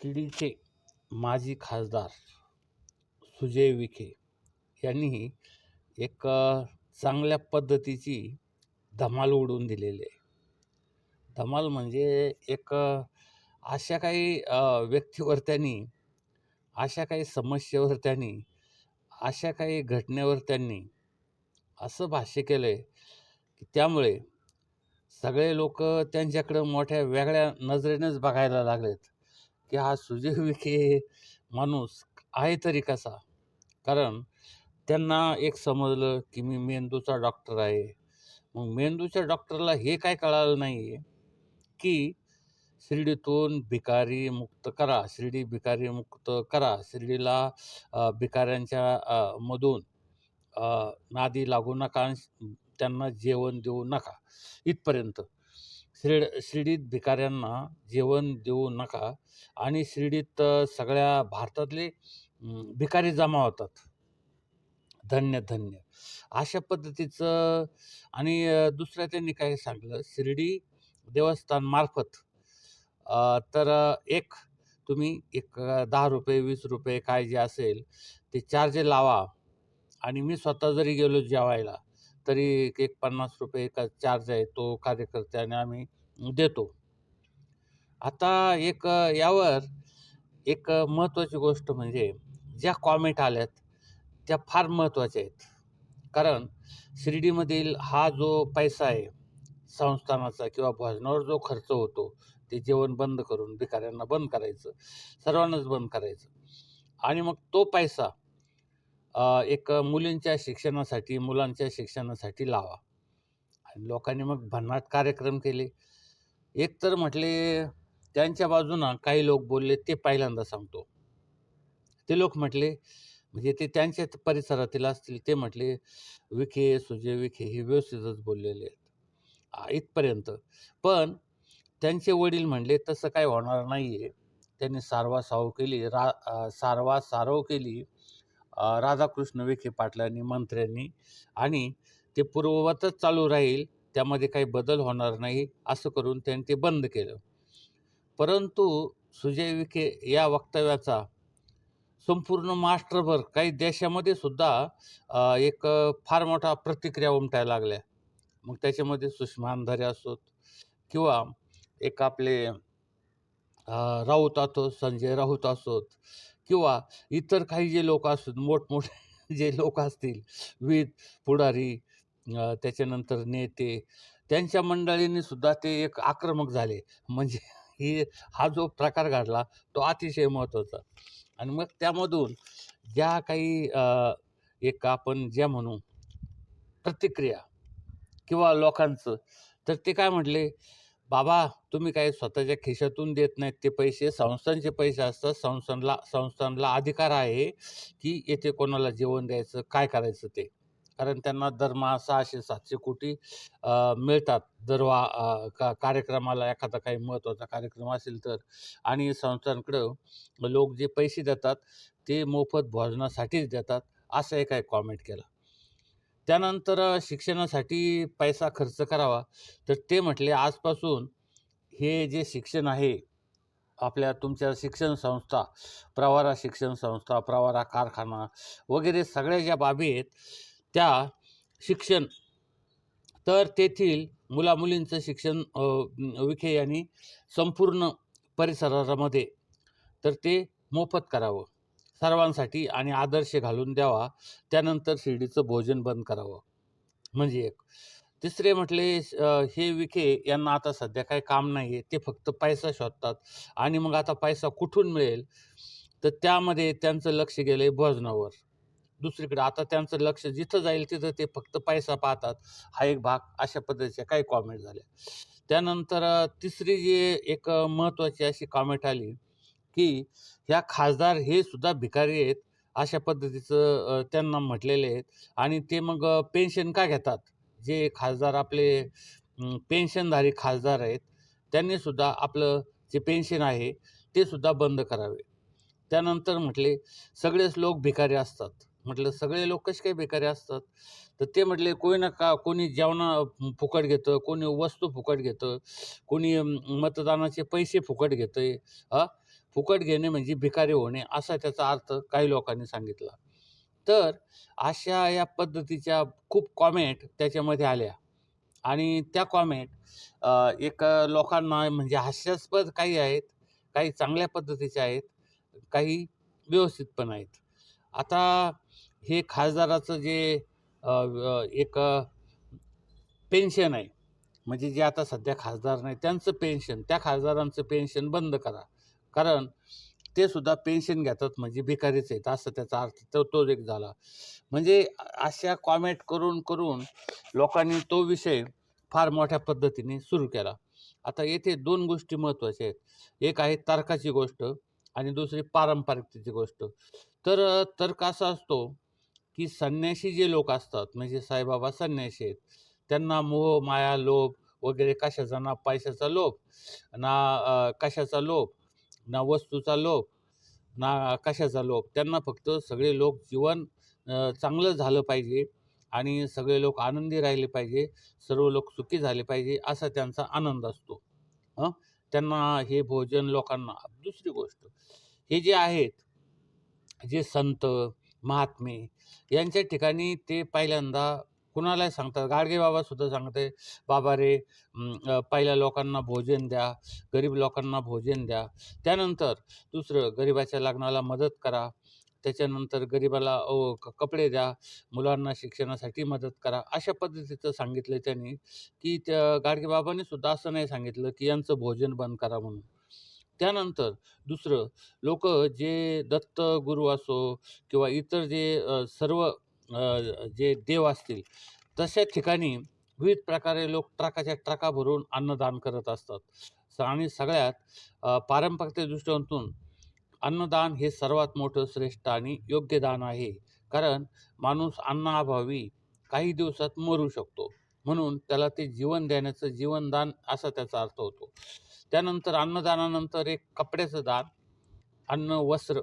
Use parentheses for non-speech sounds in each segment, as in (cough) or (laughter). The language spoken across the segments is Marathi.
शिर्डीचे माजी खासदार सुजय विखे यांनी एक चांगल्या पद्धतीची धमाल उडवून दिलेली आहे. धमाल म्हणजे एक अशा काही व्यक्तीवर त्यांनी अशा काही समस्येवर त्यांनी अशा काही घटनेवर त्यांनी असं भाष्य केलं आहे की त्यामुळे सगळे लोक त्यांच्याकडं मोठ्या वेगळ्या नजरेनेच बघायला लागलेत. की हा सुजय विखे माणूस आहे तरी कसा? कारण त्यांना एक समजलं की मी मेंदूचा डॉक्टर आहे. मग मेंदूच्या डॉक्टरला हे काय कळालं नाही आहे की शिर्डीतून भिकारी मुक्त करा शिर्डी भिकारी मुक्त करा. शिर्डीला भिकाऱ्यांच्या मधून नादी लागू नका आणि त्यांना जेवण देऊ नका. इथपर्यंत. शिर्ड शिर्डीत भिकाऱ्यांना जेवण देऊ नका आणि शिर्डीत सगळ्या भारतातले भिकारी जमा होतात. धन्य धन्य. अशा पद्धतीचं आणि दुसऱ्या त्यांनी काय सांगलं शिर्डी देवस्थान मार्फत तर एक तुम्ही एक दहा रुपये वीस रुपये काय जे असेल ते चार्ज लावा आणि मी स्वतः जरी गेलो जेवायला तरी एक एक पन्नास रुपये का चार्ज आहे तो कार्यकर्त्याने आम्ही देतो. आता एक यावर एक महत्त्वाची गोष्ट म्हणजे ज्या कॉमेंट आल्यात त्या फार महत्त्वाच्या आहेत. कारण शिर्डीमधील हा जो पैसा आहे संस्थानाचा किंवा भोजनावर जो खर्च होतो ते जेवण बंद करून भिकाऱ्यांना बंद करायचं सर्वांनाच बंद करायचं. आणि मग तो पैसा एक मुलींच्या शिक्षणासाठी मुलांच्या शिक्षणासाठी लावा. आणि लोकांनी मग भन्नाट कार्यक्रम केले. एकतर म्हटले त्यांच्या बाजूनं काही लोक बोलले ते पहिल्यांदा सांगतो. ते लोक म्हटले म्हणजे ते त्यांच्या परिसरातील असतील ते म्हटले विखे सुजय विखे हे व्यवस्थितच बोललेले आहेत. इथपर्यंत. पण त्यांचे वडील म्हणले तसं काय होणार नाही आहे त्यांनी सारवा साव केली रा सारवा सारव केली. राधाकृष्ण विखे पाटलांनी मंत्र्यांनी आणि ते पूर्ववतच चालू राहील त्यामध्ये काही बदल होणार नाही असं करून त्यांनी ते बंद केलं. परंतु सुजय विखे या वक्तव्याचा संपूर्ण महाराष्ट्रभर काही देशामध्ये सुद्धा एक फार मोठा प्रतिक्रिया उमटायला लागल्या. मग त्याच्यामध्ये सुषमा अंधारे असोत किंवा एक आपले राऊत असोत संजय राऊत असोत किंवा इतर काही जे लोक असतात मोठमोठे (laughs) जे लोक असतील विध पुढारी त्याच्यानंतर नेते त्यांच्या मंडळींनी सुद्धा ते एक आक्रमक झाले. म्हणजे ही हा जो प्रकार घडला तो अतिशय महत्त्वाचा. आणि मग त्यामधून ज्या काही एक आपण ज्या म्हणू प्रतिक्रिया किंवा लोकांचं तर ते काय म्हटले? बाबा तुम्ही काही स्वतःच्या खिशातून देत नाहीत. ते पैसे संस्थांचे पैसे असतात. संस्थांना संस्थांना अधिकार आहे की येथे कोणाला जेवण द्यायचं काय करायचं ते. कारण त्यांना दरमहा सहाशे सातशे कोटी मिळतात. दरवा का कार्यक्रमाला एखादा काही महत्त्वाचा कार्यक्रम असेल तर. आणि संस्थांकडं लोक जे पैसे देतात ते मोफत भोजनासाठीच देतात असं एक काय कॉमेंट केला. त्यानंतर शिक्षणासाठी पैसा खर्च करावा. तर ते म्हटले आजपासून हे जे शिक्षण आहे आपल्या तुमच्या शिक्षण संस्था प्रवारा शिक्षण संस्था प्रवारा कारखाना वगैरे सगळ्या ज्या बाबी आहेत त्या शिक्षण तर तेथील मुलामुलींचं शिक्षण विखे यांनी संपूर्ण परिसरामध्ये तर ते मोफत करावं. सर्वांसाठी आणि आदर्श घालून द्यावा. त्यानंतर शिर्डीचं भोजन बंद करावं. म्हणजे एक. तिसरे म्हटले हे विखे यांना आता सध्या काही काम नाही आहे ते फक्त पैसा शोधतात. आणि मग आता पैसा कुठून मिळेल? तर त्यामध्ये त्यांचं लक्ष गेलं आहे भोजनावर. दुसरीकडे आता त्यांचं लक्ष जिथं जाईल तिथं ते फक्त पैसा पाहतात. हा एक भाग अशा पद्धतीच्या काही कॉमेंट झाल्या. त्यानंतर तिसरी जी एक महत्त्वाची अशी कॉमेंट आली की ह्या खासदार हे सुद्धा भिकारी आहेत अशा पद्धतीचं त्यांना म्हटलेले आहेत. आणि ते मग पेन्शन का घेतात? जे खासदार आपले पेन्शनधारी खासदार आहेत त्यांनी सुद्धा आपलं जे पेन्शन आहे ते सुद्धा बंद करावे. त्यानंतर म्हटले सगळेच लोक भिकारी असतात. म्हटलं सगळे लोक कसे काही भिकारी असतात? तर ते म्हटले कोणी ना का कोणी जेवणा फुकट घेतं कोणी वस्तू फुकट घेतं कोणी मतदानाचे पैसे फुकट घेतं आहे फुकट घेणे म्हणजे भिकारी होणे असा त्याचा अर्थ काही लोकांनी सांगितला. तर अशा या पद्धतीच्या खूप कॉमेंट त्याच्यामध्ये आल्या. आणि त्या कॉमेंट एक लोकांना म्हणजे हास्यास्पद काही आहेत काही चांगल्या पद्धतीचे आहेत काही व्यवस्थित पण आहेत. आता हे खासदाराचं जे एक पेन्शन आहे. म्हणजे जे आता सध्या खासदार नाही त्यांचं पेन्शन त्या खासदारांचं पेन्शन बंद करा. कारण ते सुद्धा पेन्शन घेतात म्हणजे भिकारीच आहेत असं त्याचा अर्थ. तो तो एक झाला. म्हणजे अशा कॉमेंट करून करून लोकांनी तो विषय फार मोठ्या पद्धतीने सुरू केला. आता येथे दोन गोष्टी महत्त्वाच्या आहेत. एक आहे तर्काची गोष्ट आणि दुसरी पारंपरिकतेची गोष्ट. तर तर्क असा असतो की संन्याशी जे लोक असतात म्हणजे साईबाबा संन्याशी आहेत त्यांना मोह माया लोभ वगैरे कशाचा ना पैशाचा लोभ ना कशाचा लोभ ना वस्तूचा लोभ ना आकाशाचा लोभ. त्यांना फक्त सगळे लोक जीवन चांगलं झालं पाहिजे आणि सगळे लोक आनंदी राहिले पाहिजे सर्व लोक सुखी झाले पाहिजे असा त्यांचा आनंद असतो. हं त्यांना हे भोजन लोकांना दुसरी गोष्ट हे जे आहेत जे संत महात्मे यांच्या ठिकाणी ते पहिल्यांदा कुणालाही सांगतात. गाडगे बाबा सुद्धा सांगते बाबा रे पहिल्या लोकांना भोजन द्या गरीब लोकांना भोजन द्या. त्यानंतर दुसरं गरिबाच्या लग्नाला मदत करा. त्याच्यानंतर गरिबाला क कपडे द्या. मुलांना शिक्षणासाठी मदत करा. अशा पद्धतीचं सांगितलं त्यांनी की त्या गाडगेबाबांनी सुद्धा असं नाही सांगितलं की यांचं भोजन बंद करा म्हणून. त्यानंतर दुसरं लोक जे दत्त गुरु असो किंवा इतर जे सर्व जे देव असतील तशा ठिकाणी विविध प्रकारे लोक ट्रकाच्या ट्रका भरून अन्नदान करत असतात. स- आणि सगळ्यात अ, पारंपरिक दृष्टिकोनातून अन्नदान हे सर्वात मोठं श्रेष्ठ आणि योग्य दान आहे. कारण माणूस अन्नाअभावी काही दिवसात मरू शकतो. म्हणून त्याला ते जीवन देण्याचं जीवनदान असा त्याचा अर्थ होतो. त्यानंतर अन्नदानानंतर एक कपड्याचं दान अन्न वस्त्र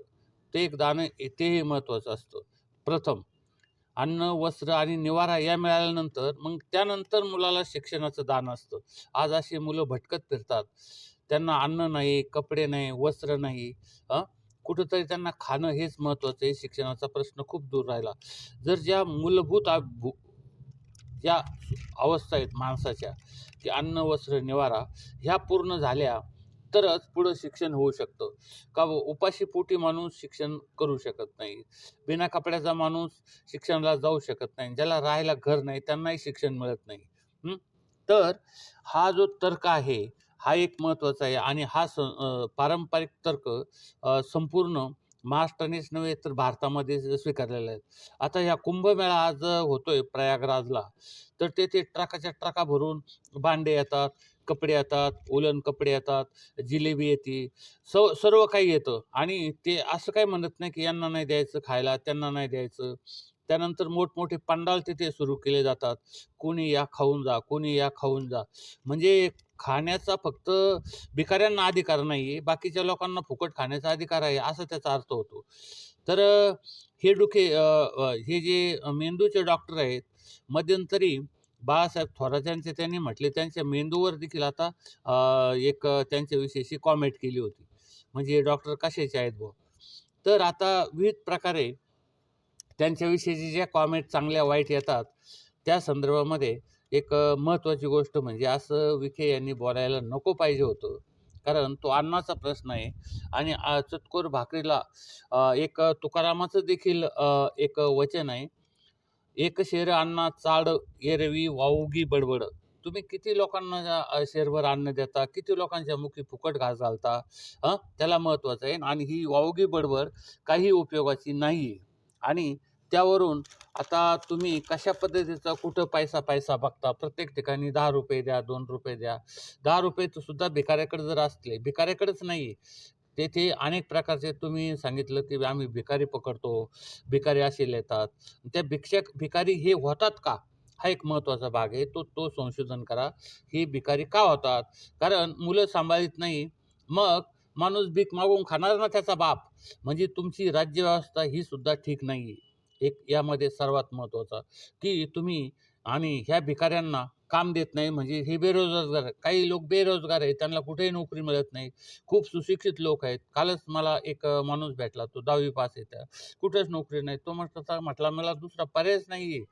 ते एक दान आहे, तेही महत्त्वाचं असतं. प्रथम अन्न वस्त्र आणि निवारा या मिळाल्यानंतर मग त्यानंतर मुलाला शिक्षणाचं दान असतं. आज अशी मुलं भटकत फिरतात. त्यांना अन्न नाही कपडे नाही वस्त्र नाही कुठंतरी त्यांना खाणं हेच महत्त्वाचं आहे. शिक्षणाचा प्रश्न खूप दूर राहिला. जर ज्या मूलभूत भू- ज्या अवस्था आहेत माणसाच्या की अन्न वस्त्र निवारा ह्या पूर्ण झाल्या तरच पुढं शिक्षण होऊ शकतं. का उपाशी पोटी माणूस शिक्षण करू शकत नाही. बिना कपड्याचा माणूस शिक्षणाला जाऊ शकत नाही. ज्याला राहायला घर नाही त्यांनाही शिक्षण मिळत नाही. तर हा जो तर्क आहे हा एक महत्त्वाचा आहे. आणि हा स पारंपरिक तर्क संपूर्ण महाराष्ट्रानेच नव्हे तर भारतामध्ये स्वीकारलेला आहे. आता ह्या कुंभमेळा आज होतोय प्रयागराजला. तर तेथे ट्रकाच्या ट्रका भरून भांडे येतात. कपडे येतात ओलन कपडे येतात जिलेबी येते सव सर्व काही येतं. आणि ते असं काही म्हणत नाही की यांना नाही द्यायचं खायला त्यांना नाही द्यायचं. त्यानंतर मोठमोठे पंडाल तिथे सुरू केले जातात. कोणी या खाऊन जा कोणी या खाऊन जा. म्हणजे खाण्याचा फक्त भिकाऱ्यांना अधिकार नाही आहे बाकीच्या लोकांना फुकट खाण्याचा अधिकार आहे असं त्याचा अर्थ होतो. तर हे डोके हे जे मेंदूचे डॉक्टर आहेत मध्यंतरी बाळासाहेब थोरात यांचे त्यांनी म्हटले त्यांच्या मेंदूवर देखील आता एक त्यांच्याविषयीशी त्यांच्याविषयीची कॉमेंट केली होती. म्हणजे हे डॉक्टर कशाचे आहेत बुवा? तर आता विविध प्रकारे त्यांच्याविषयीची ज्या कॉमेंट चांगल्या वाईट येतात त्या संदर्भामध्ये एक महत्त्वाची गोष्ट म्हणजे असं विखे यांनी बोलायला नको पाहिजे होतं. कारण तो अन्नाचा प्रश्न आहे आणि चतकोर भाकरीला एक तुकारामाचं देखील एक वचन आहे. एक शेर अन्ना चाड एरवी वाऊगी बडबड. तुम्ही किती लोकांना शेरभर अन्न देता? किती लोकांच्या मुखी फुकट घास घालता? हं त्याला महत्त्वाचं आहे. आणि ही वाऊगी बडबड काही उपयोगाची नाही आहे आणि त्यावरून आता तुम्ही कशा पद्धतीचा कुठं पैसा पैसा बघता? प्रत्येक ठिकाणी दहा रुपये द्या दोन रुपये द्या. दहा रुपये तर सुद्धा भिकाऱ्याकडे जर असले भिकाऱ्याकडेच नाही तेथे अनेक प्रकारचे तुम्ही सांगितलं की आम्ही भिकारी पकडतो भिकारी असे येतात त्या भिक्षक भिकारी हे होतात का? हा एक महत्त्वाचा भाग आहे. तो तो संशोधन करा. हे भिकारी का होतात? कारण मुलं सांभाळीत नाही. मग माणूस भीक मागून खाणार ना त्याचा बाप? म्हणजे तुमची राज्यव्यवस्था ही सुद्धा ठीक नाही आहे एक यामध्ये सर्वात महत्त्वाचा की तुम्ही आणि ह्या भिकाऱ्यांना काम देत नाही म्हणजे हे बेरोजगार काही लोक बेरोजगार आहेत त्यांना कुठेही नोकरी मिळत नाही. खूप सुशिक्षित लोक आहेत. कालच मला एक माणूस भेटला तो दहावी पास आहे त्या. कुठेच नोकरी नाही. तो म्हटला म्हटला मला दुसरा पर्यायच नाही आहे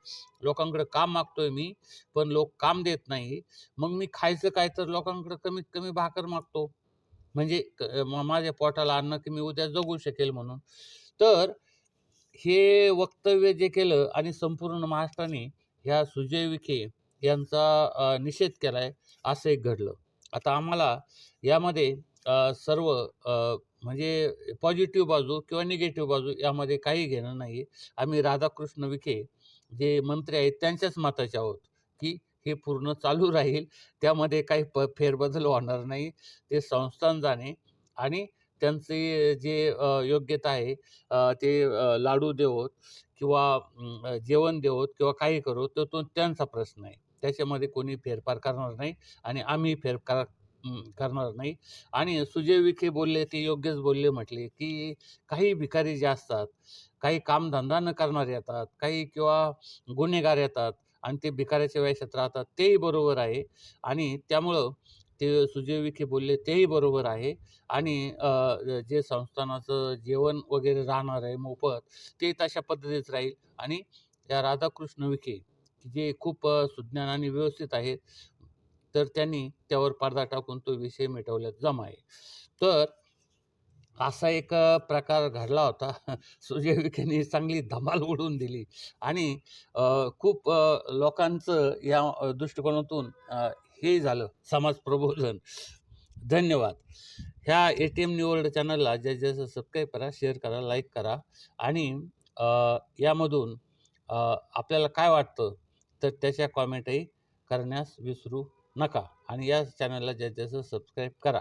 लोकांकडे काम मागतोय मी पण लोक काम देत नाही. मग मी खायचं काय तर लोकांकडे कमीत कमी भाकर मागतो. म्हणजे क- माझ्या पोटाला अन्न की मी उद्या जगू शकेल म्हणून. तर हे वक्तव्य जे केलं आणि संपूर्ण महाराष्ट्राने ह्या सुजय विखे यांचा निषेध केला आहे असं एक घडलं. आता आम्हाला यामध्ये सर्व म्हणजे पॉझिटिव्ह बाजू किंवा निगेटिव्ह बाजू यामध्ये काही घेणं नाही आम्ही राधाकृष्ण विखे जे मंत्री आहेत त्यांच्याच मताचे आहोत की हे पूर्ण चालू राहील. त्यामध्ये काही प फेरबदल होणार नाही. ते संस्थान जाणे आणि त्यांचे जे योग्यता आहे ते लाडू देवोत किंवा जेवण देवोत किंवा काही करू तर तो त्यांचा प्रश्न आहे. त्याच्यामध्ये कोणी फेरफार करणार नाही आणि आम्ही फेरफार करणार नाही. आणि सुजय विखे बोलले ते योग्यच बोलले म्हटले की काही भिकारी जे असतात काही कामधंदा न करणारे येतात काही किंवा गुन्हेगार येतात आणि ते भिकाऱ्याच्या वेशात राहतात तेही बरोबर आहे. आणि त्यामुळं ते सुजय विखे बोलले तेही बरोबर आहे. आणि जे संस्थानाचं जेवण वगैरे राहणार आहे मोफत ते तशा पद्धतीच राहील. आणि या राधाकृष्ण विखे जे खूप सुज्ञान आणि व्यवस्थित आहेत. तर त्यांनी त्यावर पडदा टाकून तो विषय मिटवल्यात जमा आहे तर असा एक प्रकार घडला होता. (laughs) सुजय विखेने चांगली धमाल उडवून दिली. आणि खूप लोकांचं या दृष्टिकोनातून हे झालं समाज प्रबोधन. धन्यवाद. ह्या ए टी एम निवड चॅनलला जे जसं सबस्क्राईब करा शेअर करा लाईक करा. आणि यामधून आपल्याला काय वाटतं? तर त्याच्या कॉमेंटही करण्यास विसरू नका. आणि या चॅनलला ज्या जास्त सबस्क्राईब करा.